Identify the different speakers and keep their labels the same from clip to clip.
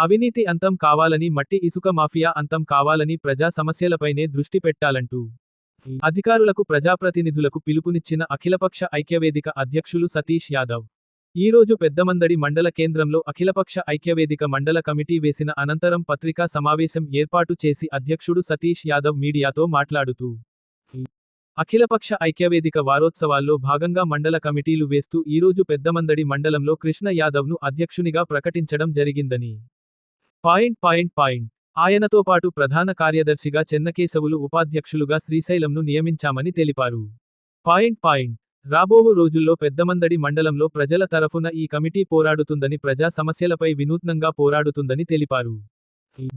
Speaker 1: అవినీతి అంతం కావాలని మట్టి ఇసుక మాఫియా అంతం కావాలని ప్రజా సమస్యలపైనే దృష్టి పెట్టాలంటూ అధికారులకు ప్రజాప్రతినిధులకు పిలుపునిచ్చిన అఖిలపక్ష ఐక్యవేదిక అధ్యక్షులు సతీష్ యాదవ్. ఈ రోజు పెద్దమందడి మండల కేంద్రంలో అఖిలపక్ష ఐక్యవేదిక మండల కమిటీ వేసిన అనంతరం పత్రికా సమావేశం ఏర్పాటు చేసి అధ్యక్షుడు సతీష్ యాదవ్ మీడియాతో మాట్లాడుతూ అఖిలపక్ష ఐక్యవేదిక వారోత్సవాల్లో భాగంగా మండల కమిటీలు వేస్తూ ఈరోజు పెద్దమందడి మండలంలో కృష్ణ యాదవ్ను అధ్యక్షునిగా ప్రకటించడం జరిగిందని పాయింట్ పాయింట్ పాయింట్. ఆయనతో పాటు ప్రధాన కార్యదర్శిగా చెన్నకేశవులు ఉపాధ్యక్షులుగా శ్రీశైలంను నియమించామని తెలిపారు. Point point. రాబోవు రోజుల్లో పెద్దమందడి మండలంలో ప్రజల తరఫున ఈ కమిటీ పోరాడుతుందని ప్రజా సమస్యలపై వినూత్నంగా పోరాడుతుందని తెలిపారు.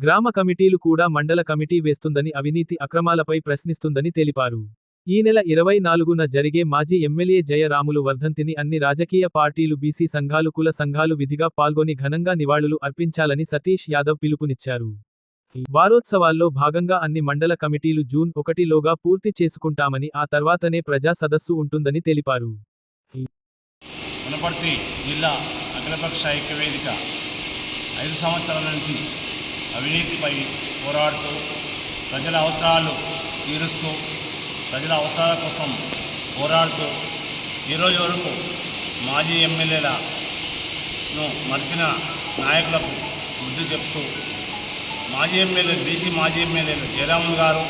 Speaker 1: గ్రామ కమిటీలు కూడా మండల కమిటీ వేస్తుందని అవినీతి అక్రమాలపై ప్రశ్నిస్తుందని తెలిపారు. ఈ నెల ఇరవై నాలుగున జరిగే మాజీ ఎమ్మెల్యే జయరాములు వర్ధంతిని అన్ని రాజకీయ పార్టీలు బీసీ సంఘాలు కుల సంఘాలు విధిగా పాల్గొని ఘనంగా నివాళులు అర్పించాలని సతీష్ యాదవ్ పిలుపునిచ్చారు. వారోత్సవాల్లో భాగంగా అన్ని మండల కమిటీలు జూన్ ఒకటిలోగా పూర్తి చేసుకుంటామని ఆ తర్వాతనే ప్రజా సదస్సు ఉంటుందని తెలిపారు.
Speaker 2: వనపర్తి జిల్లా అఖిలపక్ష ఐక్యవేదిక ఐదు సంవత్సరాల నుంచి అవినీతిపై పోరాడుతూ ప్రజల అవసరాలు తీరుస్తూ ప్రజల అవసరాల కోసం పోరాడుతూ ఈరోజు వరకు మాజీ ఎమ్మెల్యేలను మరిచిన నాయకులకు బుద్ధి చెప్తూ మాజీ ఎమ్మెల్యే బీసీ మాజీ ఎమ్మెల్యేలు జయరాములు గారు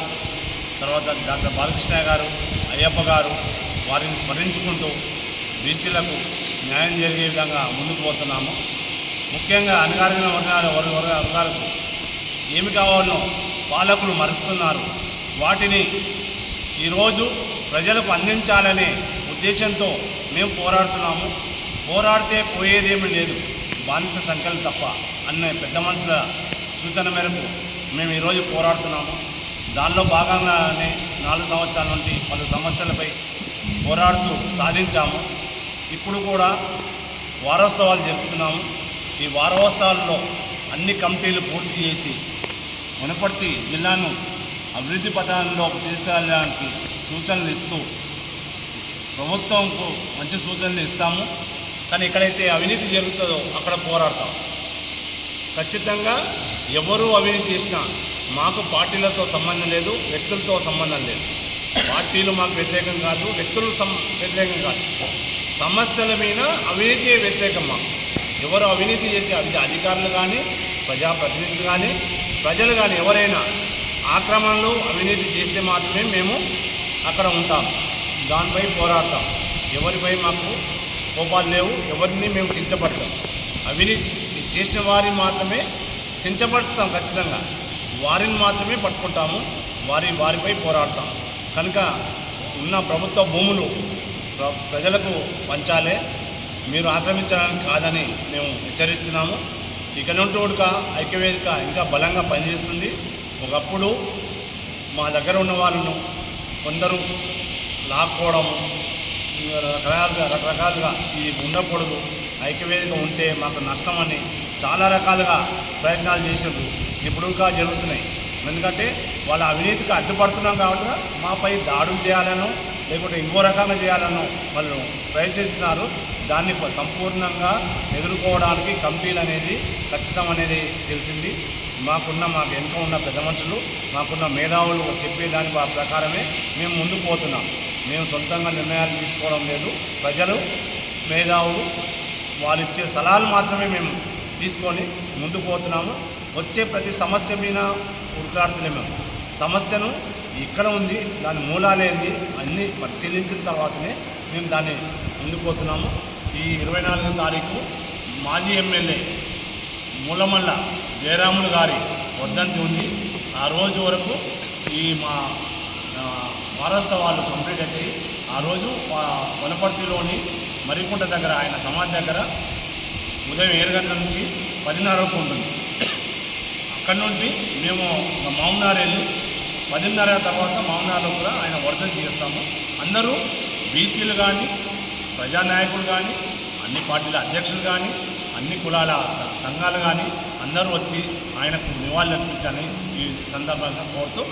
Speaker 2: తర్వాత డాక్టర్ బాలకృష్ణ గారు అయ్యప్ప గారు వారిని స్మరించుకుంటూ బీసీలకు న్యాయం జరిగే విధంగా ముందుకు పోతున్నాము. ముఖ్యంగా అణగారిన వర్గాల వర్గ వర్గాలకు ఏమి కావాలో పాలకులు మరుస్తున్నారు. వాటిని ఈరోజు ప్రజలకు అందించాలనే ఉద్దేశంతో మేము పోరాడుతున్నాము. పోరాడితే పోయేదేమీ లేదు. బానిస సంఖ్యలు తప్ప అన్న పెద్ద మనుషుల సూచన మేరకు మేము ఈరోజు పోరాడుతున్నాము. దానిలో భాగంగానే నాలుగు సంవత్సరాల నుండి పలు సమస్యలపై పోరాడుతూ సాధించాము. ఇప్పుడు కూడా వారోత్సవాలు జరుపుతున్నాము. ఈ వారోత్సవాల్లో అన్ని కమిటీలు పూర్తి చేసి మునపర్తి జిల్లాను అభివృద్ధి పథంలో తీసుకెళ్ళడానికి సూచనలు ఇస్తూ ప్రభుత్వంకు మంచి సూచనలు ఇస్తాము. కానీ ఎక్కడైతే అవినీతి జరుగుతుందో అక్కడ పోరాడతాం. ఖచ్చితంగా ఎవరు అవినీతి చేసినా మాకు పార్టీలతో సంబంధం లేదు వ్యక్తులతో సంబంధం లేదు. పార్టీలు మాకు వ్యతిరేకం కాదు వ్యక్తులు సం వ్యతిరేకం కాదు. సమస్యల మీద అవినీతి వ్యతిరేకం మాకు. ఎవరు అవినీతి చేసే అధికారులు కానీ ప్రజాప్రతినిధులు కానీ ప్రజలు కానీ ఎవరైనా ఆక్రమణలు అవినీతి చేస్తే మాత్రమే మేము అక్కడ ఉంటాం. దానిపై పోరాడతాం. ఎవరిపై మాకు కోపాలు లేవు ఎవరిని మేము కించపడతాం అవినీతి చేసిన వారిని మాత్రమే కించపరుస్తాం ఖచ్చితంగా. వారిని మాత్రమే పట్టుకుంటాము వారి వారిపై పోరాడతాం. కనుక ఉన్న ప్రభుత్వ భూములు ప్ర- ప్రజలకు పంచాలే. మీరు ఆక్రమించడానికి కాదని మేము హెచ్చరిస్తున్నాము. ఇక నుండి కూడా ఐక్యవేదిక ఇంకా బలంగా పనిచేస్తుంది. ఒకప్పుడు మా దగ్గర ఉన్న వాళ్ళను కొందరు లాక్కోవడము రకరకాలుగా రకరకాలుగా ఇది ఉండకూడదు ఐక్యవేదిక ఉంటే మాకు నష్టమని చాలా రకాలుగా ప్రయత్నాలు చేసారు ఇప్పుడు ఇంకా జరుగుతున్నాయి. ఎందుకంటే వాళ్ళ అవినీతికి అడ్డుపడుతున్నాం కాబట్టి మాపై దాడులు చేయాలను లేకుంటే ఇంకో రకంగా చేయాలనో వాళ్ళు ప్రయత్నిస్తున్నారు. దాన్ని సంపూర్ణంగా ఎదుర్కోవడానికి కంపెనీలు అనేది ఖచ్చితం అనేది తెలిసింది. మాకున్న మాకు వెనుక ఉన్న పెద్ద మనుషులు మాకున్న మేధావులు చెప్పేదాని ప్రకారమే మేము ముందుకు పోతున్నాం. మేము సొంతంగా నిర్ణయాలు తీసుకోవడం లేదు. ప్రజలు మేధావులు వాళ్ళు ఇచ్చే సలహాలు మాత్రమే మేము తీసుకొని ముందుకు పోతున్నాము. వచ్చే ప్రతి సమస్య మీద ఉట్లాడుతున్నాం మేము. సమస్యను ఇక్కడ ఉంది దాని మూలాలేంది అన్నీ పరిశీలించిన తర్వాతనే మేము దాన్ని ముందుకుపోతున్నాము. ఈ ఇరవై నాలుగో తారీఖు మాజీ ఎమ్మెల్యే మూలమల్ల జయరాములు గారి వద్దంతి ఉంది. ఆ రోజు వరకు ఈ మా ఆ, వాళ్ళు కంప్లీట్ అవుతాయి ఆ రోజు వనపర్తిలోని మరికుంట దగ్గర ఆయన సమాధి దగ్గర ఉదయం ఏడు గంటల నుంచి పదిన్నర వరకు ఉంటుంది. అక్కడి నుండి మేము మామూనారు వెళ్ళి పదిన్నర తర్వాత మామూనార్లో కూడా ఆయన వర్ధంతి చేస్తాము. అందరూ బీసీలు కానీ ప్రజానాయకులు కానీ అన్ని పార్టీల అధ్యక్షులు కానీ అన్ని కులాల సంఘాలు కానీ అందరూ వచ్చి ఆయనకు నివాళులు అర్పించాలని ఈ సందర్భంగా కోరుతూ